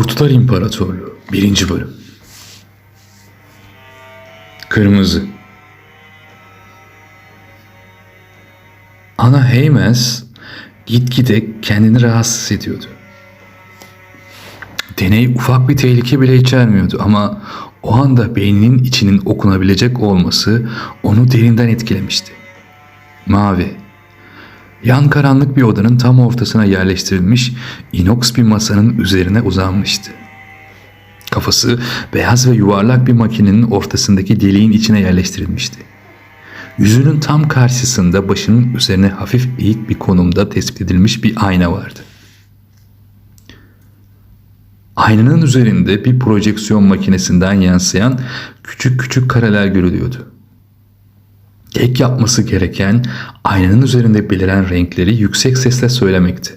Kurtlar İmparatorluğu 1. Bölüm Kırmızı Ana Heymens gitgide kendini rahatsız ediyordu. Deney ufak bir tehlike bile içermiyordu ama o anda beyninin içinin okunabilecek olması onu derinden etkilemişti. Mavi, Yan karanlık bir odanın tam ortasına yerleştirilmiş inox bir masanın üzerine uzanmıştı. Kafası beyaz ve yuvarlak bir makinenin ortasındaki deliğin içine yerleştirilmişti. Yüzünün tam karşısında başının üzerine hafif eğik bir konumda tespit edilmiş bir ayna vardı. Aynanın üzerinde bir projeksiyon makinesinden yansıyan küçük küçük kareler görülüyordu. Tek yapması gereken aynanın üzerinde beliren renkleri yüksek sesle söylemekti.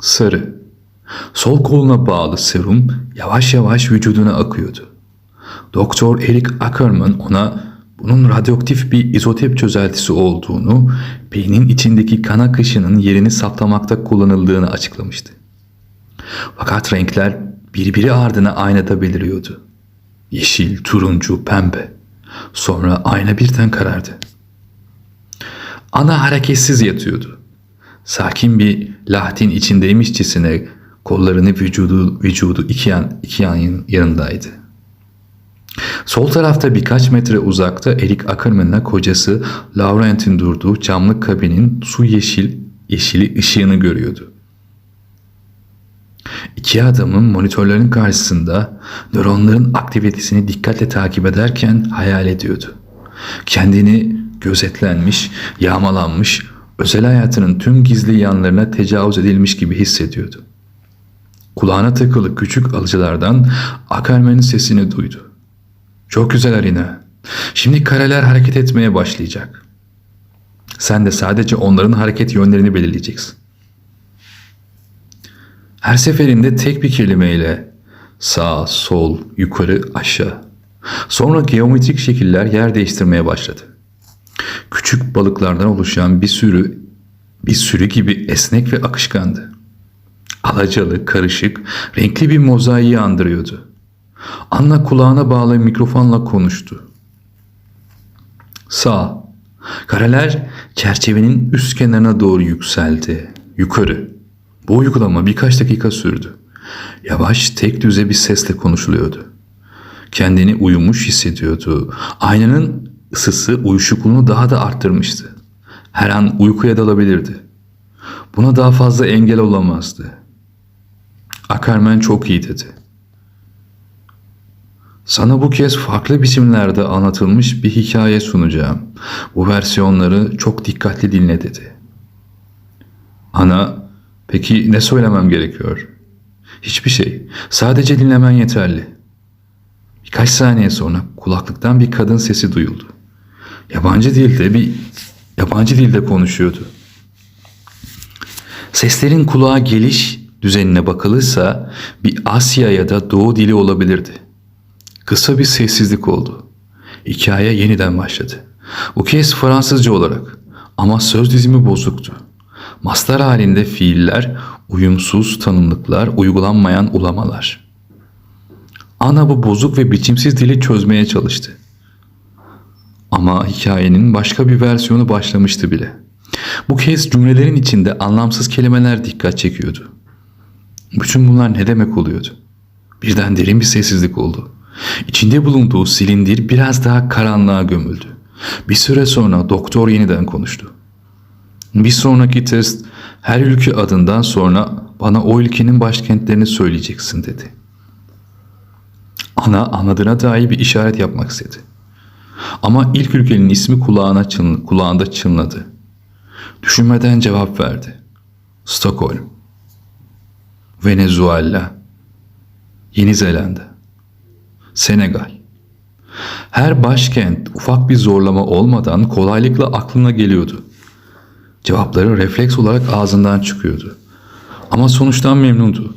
Sarı. Sol koluna bağlı serum yavaş yavaş vücuduna akıyordu. Doktor Eric Ackerman ona bunun radyoaktif bir izotop çözeltisi olduğunu, beynin içindeki kan akışının yerini saptamakta kullanıldığını açıklamıştı. Fakat renkler birbiri ardına aynada beliriyordu. Yeşil, turuncu, pembe. Sonra ayna birden karardı. Ana hareketsiz yatıyordu. Sakin bir lahtin içindeymişçesine kollarını vücudu vücudu iki yan iki yan yanındaydı. Sol tarafta birkaç metre uzakta Eric Ackerman'la kocası Laurent'in durduğu camlı kabinin su yeşil yeşili ışığını görüyordu. İki adamın monitörlerin karşısında nöronların aktivitesini dikkatle takip ederken hayal ediyordu. Kendini gözetlenmiş, yağmalanmış, özel hayatının tüm gizli yanlarına tecavüz edilmiş gibi hissediyordu. Kulağına takılı küçük alıcılardan Akarmen'in sesini duydu. Çok güzel Arina. Şimdi kareler hareket etmeye başlayacak. Sen de sadece onların hareket yönlerini belirleyeceksin. Her seferinde tek bir kelimeyle sağ, sol, yukarı, aşağı. Sonra geometrik şekiller yer değiştirmeye başladı. Küçük balıklardan oluşan bir sürü bir sürü gibi esnek ve akışkandı. Alacalı, karışık, renkli bir mozaiği andırıyordu. Anna kulağına bağlı mikrofonla konuştu. Sağ. Kareler çerçevenin üst kenarına doğru yükseldi. Yukarı. Bu uygulama birkaç dakika sürdü. Yavaş, tek düze bir sesle konuşuluyordu. Kendini uyumuş hissediyordu. Aynanın ısısı uyuşukluğunu daha da arttırmıştı. Her an uykuya dalabilirdi. Buna daha fazla engel olamazdı. Akarmen çok iyi dedi. Sana bu kez farklı biçimlerde anlatılmış bir hikaye sunacağım. Bu versiyonları çok dikkatli dinle dedi. Ana, peki ne söylemem gerekiyor? Hiçbir şey. Sadece dinlemen yeterli. Birkaç saniye sonra kulaklıktan bir kadın sesi duyuldu. Yabancı dilde bir yabancı dilde konuşuyordu. Seslerin kulağa geliş düzenine bakılırsa bir Asya ya da Doğu dili olabilirdi. Kısa bir sessizlik oldu. Hikaye yeniden başladı. Bu kez Fransızca olarak ama söz dizimi bozuktu. Mastar halinde fiiller, uyumsuz tanımlıklar, uygulanmayan ulamalar. Ana bu bozuk ve biçimsiz dili çözmeye çalıştı. Ama hikayenin başka bir versiyonu başlamıştı bile. Bu kez cümlelerin içinde anlamsız kelimeler dikkat çekiyordu. Bütün bunlar ne demek oluyordu? Birden derin bir sessizlik oldu. İçinde bulunduğu silindir biraz daha karanlığa gömüldü. Bir süre sonra doktor yeniden konuştu. Bir sonraki test her ülke adından sonra bana o ülkenin başkentlerini söyleyeceksin dedi. Ana anladığına dair bir işaret yapmak istedi. Ama ilk ülkenin ismi kulağına çın, kulağında çınladı. Düşünmeden cevap verdi. Stockholm. Venezuela. Yeni Zelanda. Senegal. Her başkent ufak bir zorlama olmadan kolaylıkla aklına geliyordu. Cevapları refleks olarak ağzından çıkıyordu. Ama sonuçtan memnundu.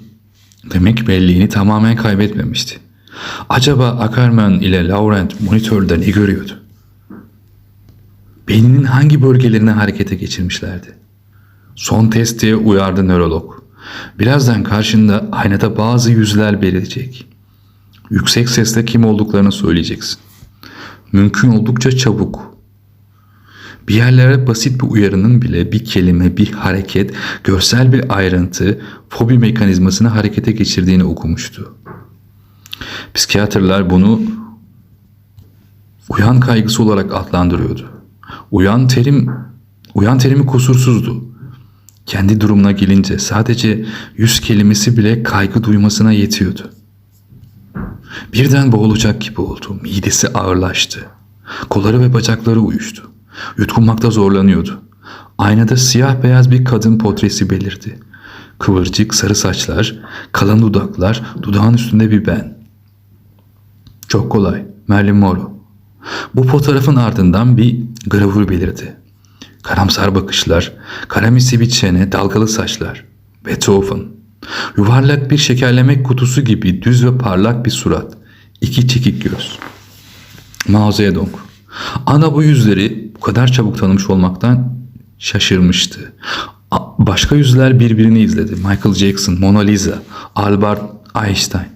Demek belliğini tamamen kaybetmemişti. Acaba Ackerman ile Laurent monitörde ne görüyordu? Beyninin hangi bölgelerini harekete geçirmişlerdi? Son test diye uyardı nörolog. Birazdan karşında aynada bazı yüzler belirecek. Yüksek sesle kim olduklarını söyleyeceksin. Mümkün oldukça çabuk. Bir yerlere basit bir uyarının bile bir kelime, bir hareket, görsel bir ayrıntı fobi mekanizmasını harekete geçirdiğini okumuştu. Psikiyatrlar bunu uyan kaygısı olarak adlandırıyordu. Uyan terim uyan terimi kusursuzdu. Kendi durumuna gelince sadece yüz kelimesi bile kaygı duymasına yetiyordu. Birden boğulacak gibi oldu. Midesi ağırlaştı. Kolları ve bacakları uyuştu. Yutkunmakta zorlanıyordu. Aynada siyah beyaz bir kadın portresi belirdi. Kıvırcık sarı saçlar, kalın dudaklar, dudağın üstünde bir ben. Çok kolay. Marilyn Monroe. Bu fotoğrafın ardından bir gravür belirdi. Karamsar bakışlar, karamisi bir çene, dalgalı saçlar. Beethoven. Yuvarlak bir şekerlemek kutusu gibi düz ve parlak bir surat. İki çekik göz. Mao Zedong. Ana bu yüzleri bu kadar çabuk tanımış olmaktan şaşırmıştı. Başka yüzler birbirini izledi. Michael Jackson, Mona Lisa, Albert Einstein.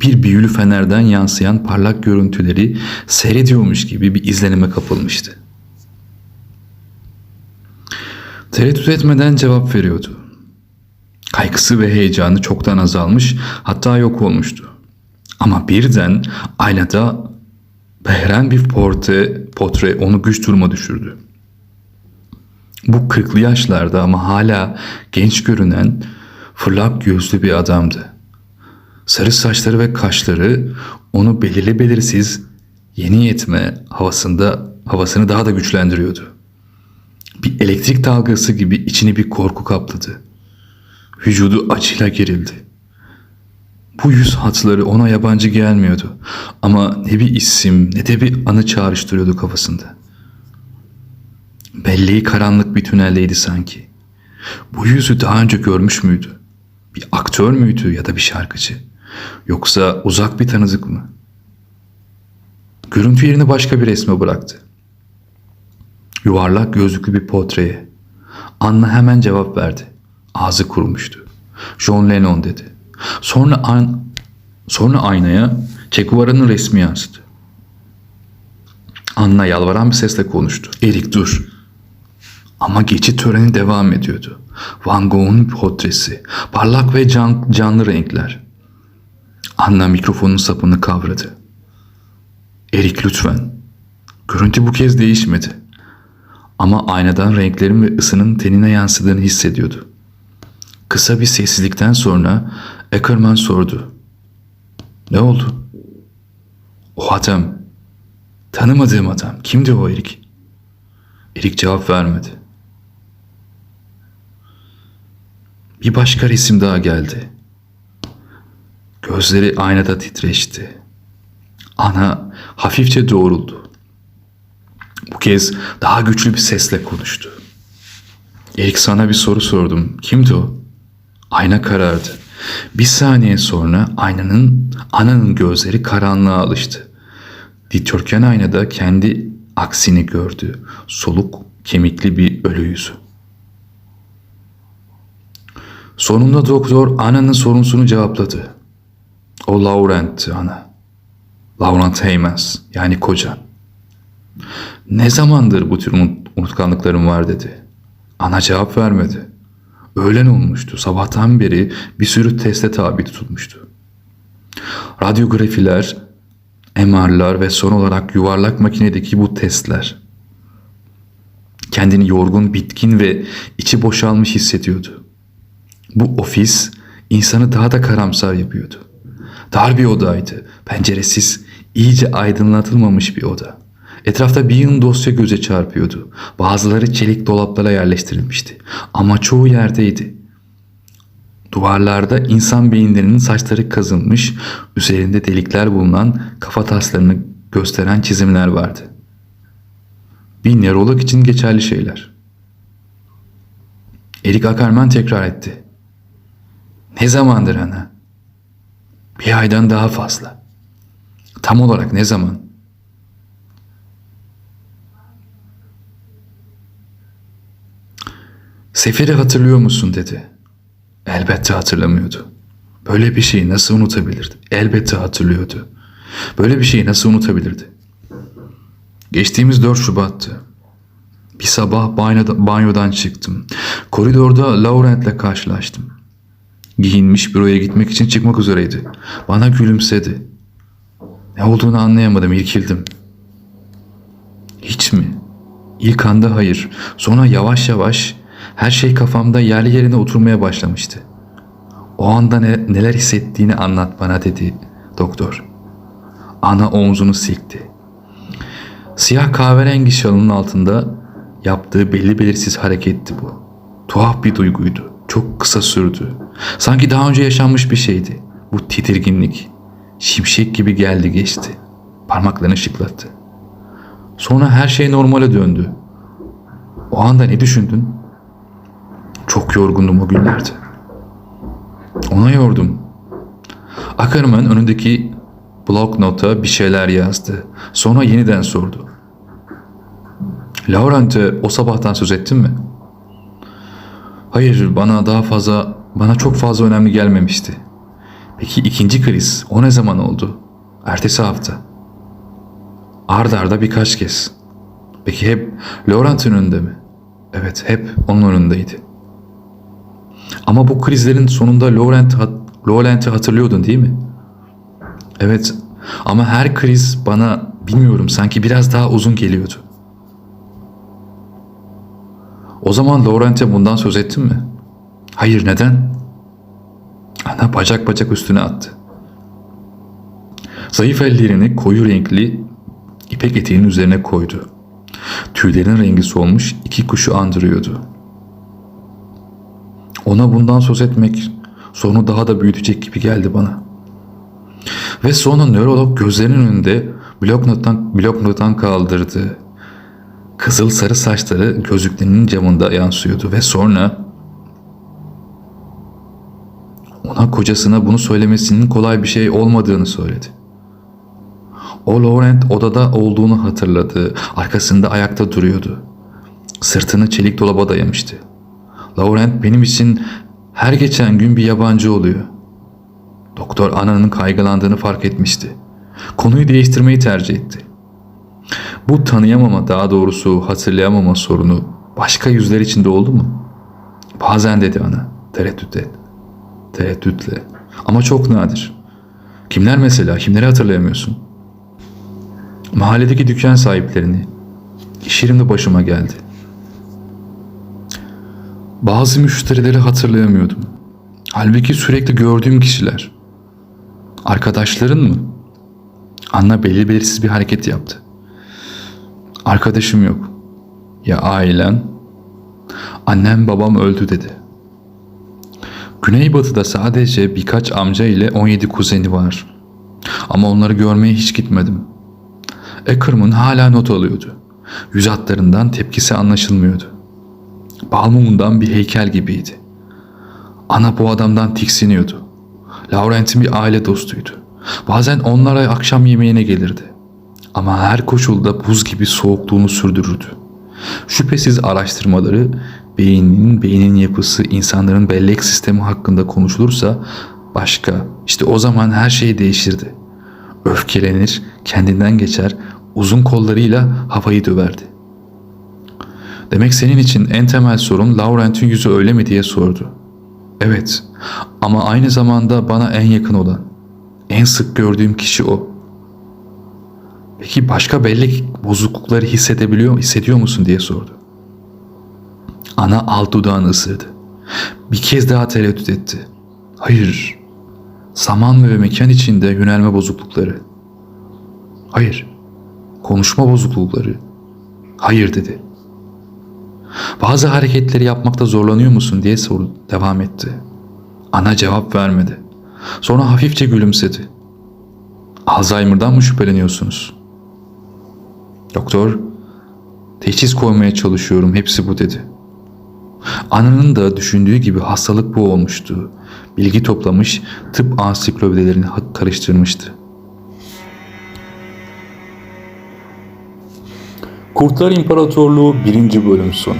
Bir büyülü fenerden yansıyan parlak görüntüleri seyrediyormuş gibi bir izlenime kapılmıştı. Tereddüt etmeden cevap veriyordu. Kaygısı ve heyecanı çoktan azalmış, hatta yok olmuştu. Ama birden aynada behren bir portre, portre onu güç duruma düşürdü. Bu kırklı yaşlarda ama hala genç görünen fırlak gözlü bir adamdı. Sarı saçları ve kaşları onu belirli belirsiz yeni yetme havasında havasını daha da güçlendiriyordu. Bir elektrik dalgası gibi içini bir korku kapladı. Vücudu acıyla gerildi. Bu yüz hatları ona yabancı gelmiyordu. Ama ne bir isim ne de bir anı çağrıştırıyordu kafasında. Belleği karanlık bir tüneldeydi sanki. Bu yüzü daha önce görmüş müydü? Bir aktör müydü ya da bir şarkıcı? Yoksa uzak bir tanıdık mı? Görüntü yerini başka bir resme bıraktı. Yuvarlak gözlüklü bir portreye. Anna hemen cevap verdi. Ağzı kurumuştu. John Lennon dedi. Sonra an sonra aynaya Che resmi yansıdı. Anna yalvaran bir sesle konuştu. Erik dur. Ama geçit töreni devam ediyordu. Van Gogh'un portresi. Parlak ve can, canlı renkler. Anna mikrofonun sapını kavradı. Erik lütfen. Görüntü bu kez değişmedi. Ama aynadan renklerin ve ısının tenine yansıdığını hissediyordu. Kısa bir sessizlikten sonra Ackerman sordu. Ne oldu? O adam. Tanımadığım adam. Kimdi o Erik? Erik cevap vermedi. Bir başka resim daha geldi. Gözleri aynada titreşti. Ana hafifçe doğruldu. Bu kez daha güçlü bir sesle konuştu. Erik sana bir soru sordum. Kimdi o? Ayna karardı. Bir saniye sonra aynanın, ananın gözleri karanlığa alıştı. Dikdörtgen aynada kendi aksini gördü. Soluk, kemikli bir ölü yüzü. Sonunda doktor Ana'nın sorusunu cevapladı. O Laurent'ti ana. Laurent Heymans yani kocan. Ne zamandır bu tür unut- unutkanlıklarım var dedi. Ana cevap vermedi. Öğlen olmuştu. Sabahtan beri bir sürü teste tabi tutulmuştu. Radyografiler, MR'lar ve son olarak yuvarlak makinedeki bu testler. Kendini yorgun, bitkin ve içi boşalmış hissediyordu. Bu ofis insanı daha da karamsar yapıyordu. Dar bir odaydı. Penceresiz, iyice aydınlatılmamış bir oda. Etrafta bir yığın dosya göze çarpıyordu. Bazıları çelik dolaplara yerleştirilmişti. Ama çoğu yerdeydi. Duvarlarda insan beyinlerinin saçları kazınmış, üzerinde delikler bulunan kafa taslarını gösteren çizimler vardı. Bir nörolog için geçerli şeyler. Erik Ackerman tekrar etti. Ne zamandır ana? Bir aydan daha fazla. Tam olarak ne zaman? Seferi hatırlıyor musun dedi. Elbette hatırlamıyordu. Böyle bir şeyi nasıl unutabilirdi? Elbette hatırlıyordu. Böyle bir şeyi nasıl unutabilirdi? Geçtiğimiz 4 Şubat'tı. Bir sabah banyoda, banyodan çıktım. Koridorda Laurent'le karşılaştım. Giyinmiş büroya gitmek için çıkmak üzereydi. Bana gülümsedi. Ne olduğunu anlayamadım, irkildim. Hiç mi? İlk anda hayır. Sonra yavaş yavaş her şey kafamda yerli yerine oturmaya başlamıştı. O anda ne, neler hissettiğini anlat bana dedi doktor. Ana omzunu silkti. Siyah kahverengi şalının altında yaptığı belli belirsiz hareketti bu. Tuhaf bir duyguydu. Çok kısa sürdü. Sanki daha önce yaşanmış bir şeydi. Bu tedirginlik. Şimşek gibi geldi geçti. Parmaklarını şıklattı. Sonra her şey normale döndü. O anda ne düşündün? Çok yorgundum o günlerde. Ona yordum. Ackerman önündeki blok nota bir şeyler yazdı. Sonra yeniden sordu. Laurent'e o sabahtan söz ettin mi? Hayır, bana daha fazla, bana çok fazla önemli gelmemişti. Peki ikinci kriz, o ne zaman oldu? Ertesi hafta. Arda arda birkaç kez. Peki hep Laurent'in önünde mi? Evet, hep onun önündeydi. Ama bu krizlerin sonunda Laurent, Laurent'i hatırlıyordun değil mi? Evet ama her kriz bana bilmiyorum sanki biraz daha uzun geliyordu. O zaman Laurent'e bundan söz ettin mi? Hayır neden? Ana bacak bacak üstüne attı. Zayıf ellerini koyu renkli ipek eteğinin üzerine koydu. Tüylerin rengi solmuş iki kuşu andırıyordu. Ona bundan söz etmek sonu daha da büyütecek gibi geldi bana. Ve sonra nörolog gözlerinin önünde bloknottan, bloknottan kaldırdı. Kızıl sarı saçları gözlüklerinin camında yansıyordu ve sonra ona kocasına bunu söylemesinin kolay bir şey olmadığını söyledi. O Laurent odada olduğunu hatırladı. Arkasında ayakta duruyordu. Sırtını çelik dolaba dayamıştı. Laurent benim için her geçen gün bir yabancı oluyor. Doktor ananın kaygılandığını fark etmişti. Konuyu değiştirmeyi tercih etti. Bu tanıyamama daha doğrusu hatırlayamama sorunu başka yüzler içinde oldu mu? Bazen dedi ana tereddütle. Tereddütle. Ama çok nadir. Kimler mesela? Kimleri hatırlayamıyorsun? Mahalledeki dükkan sahiplerini. İş yerimde başıma geldi. Bazı müşterileri hatırlayamıyordum. Halbuki sürekli gördüğüm kişiler. Arkadaşların mı? Anna belli belirsiz bir hareket yaptı. Arkadaşım yok. Ya ailen? Annem babam öldü dedi. Güneybatı'da sadece birkaç amca ile 17 kuzeni var. Ama onları görmeye hiç gitmedim. Ackerman hala not alıyordu. Yüz hatlarından tepkisi anlaşılmıyordu. Balmumundan bir heykel gibiydi. Ana bu adamdan tiksiniyordu. Laurent'in bir aile dostuydu. Bazen onlara akşam yemeğine gelirdi. Ama her koşulda buz gibi soğukluğunu sürdürürdü. Şüphesiz araştırmaları beynin, beynin yapısı, insanların bellek sistemi hakkında konuşulursa başka, işte o zaman her şey değişirdi. Öfkelenir, kendinden geçer, uzun kollarıyla havayı döverdi. Demek senin için en temel sorun Laurent'in yüzü öyle mi diye sordu. Evet ama aynı zamanda bana en yakın olan, en sık gördüğüm kişi o. Peki başka bellek bozuklukları hissedebiliyor, hissediyor musun diye sordu. Ana alt dudağını ısırdı. Bir kez daha tereddüt etti. Hayır. Zaman ve mekan içinde yönelme bozuklukları. Hayır. Konuşma bozuklukları. Hayır dedi. Bazı hareketleri yapmakta zorlanıyor musun diye soru devam etti. Ana cevap vermedi. Sonra hafifçe gülümsedi. Alzheimer'dan mı şüpheleniyorsunuz? Doktor, teşhis koymaya çalışıyorum hepsi bu dedi. Ananın da düşündüğü gibi hastalık bu olmuştu. Bilgi toplamış, tıp ansiklopedilerini karıştırmıştı. Kurtlar İmparatorluğu 1. bölüm sonu.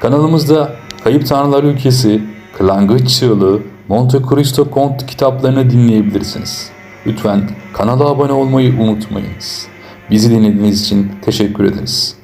Kanalımızda Kayıp Tanrılar Ülkesi, Kırlangıç Çığlığı, Monte Cristo Kont kitaplarını dinleyebilirsiniz. Lütfen kanala abone olmayı unutmayınız. Bizi dinlediğiniz için teşekkür ederiz.